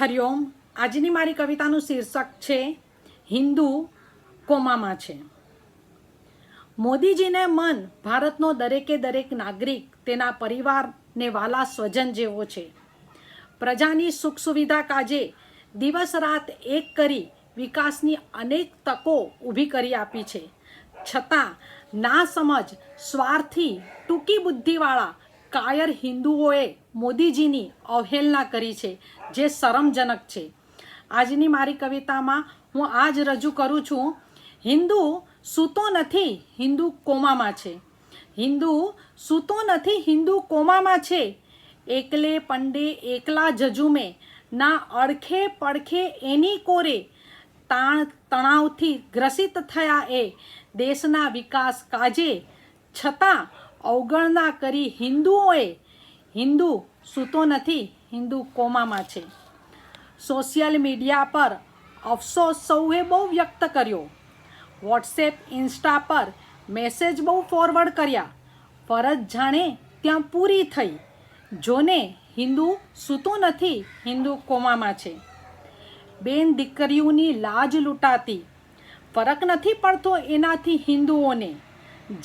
હરિઓમ, આજની મારી કવિતાનું શીર્ષક છે, હિન્દુ કોમામાં છે. મોદીજીને મન ભારતનો દરેકે દરેક નાગરિક, તેના પરિવારને વાલા સ્વજન જેવો છે. પ્રજાની સુખ સુવિધા કાજે દિવસ રાત એક કરી વિકાસની અનેક તકો ઊભી કરી આપી છે. છતાં, ના સમજ સ્વાર્થી ટૂંકી બુદ્ધિવાળા કાયર હિન્દુઓએ મોદીજીની અવહેલના કરી છે, જે શરમજનક છે. આજની મારી કવિતામાં હું આ જ રજૂ કરું છું, હિન્દુ સૂતો નથી, હિન્દુ કોમામાં છે. હિન્દુ સૂતો નથી, હિન્દુ કોમામાં છે. એકલે પંડે એકલા જજુમે, ના અડખે પડખે એની કોરે. તાણ તણાવથી ગ્રસિત થયા એ, દેશના વિકાસ કાજે. છતાં અવગણના કરી હિન્દુઓએ હિન્દુ સૂતો નથી, હિન્દુ કોમામાં છે. સોશિયલ મીડિયા પર અફસોસ સૌએ બહુ વ્યક્ત કર્યો. વોટ્સએપ, ઇન્સ્ટા પર મેસેજ બહુ ફોરવર્ડ કર્યા. ફરજ જાણે ત્યાં પૂરી થઈ. જોને હિન્દુ સૂતો નથી, હિન્દુ કોમામાં છે. બેન દીકરીઓની લાજ લૂંટાતી. ફરક નથી પડતો એનાથી હિન્દુઓને.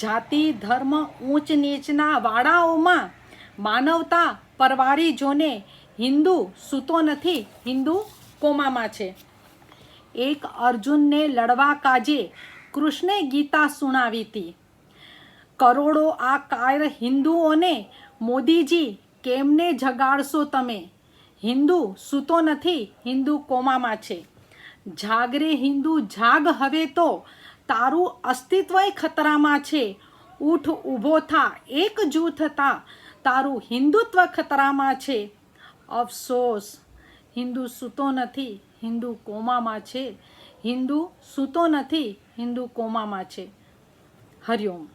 જાતિ, ધર્મ ઊંચ નીચના વાડાઓમાં માનવતા પરવારી જોને હિન્દુ સૂતો નથી, હિન્દુ કોમામાં છે. એક અર્જુનને લડવા કાજે કૃષ્ણે ગીતા સુણાવી હતી. કરોડો આ કાયર હિન્દુઓને, મોદીજી, કેમને જગાડશો તમે? હિન્દુ સૂતો નથી, હિન્દુ કોમામાં છે. જાગરે હિન્દુ જાગ હવે તો, તારું અસ્તિત્વય ખતરામાં છે. ઊઠ ઊભો થા, એક જૂથ થા તારું હિન્દુત્વ ખતરામાં છે. અફસોસ. હિન્દુ સૂતો નથી, હિન્દુ કોમામાં છે. હિન્દુ સૂતો નથી, હિન્દુ કોમામાં છે. હરિઓમ.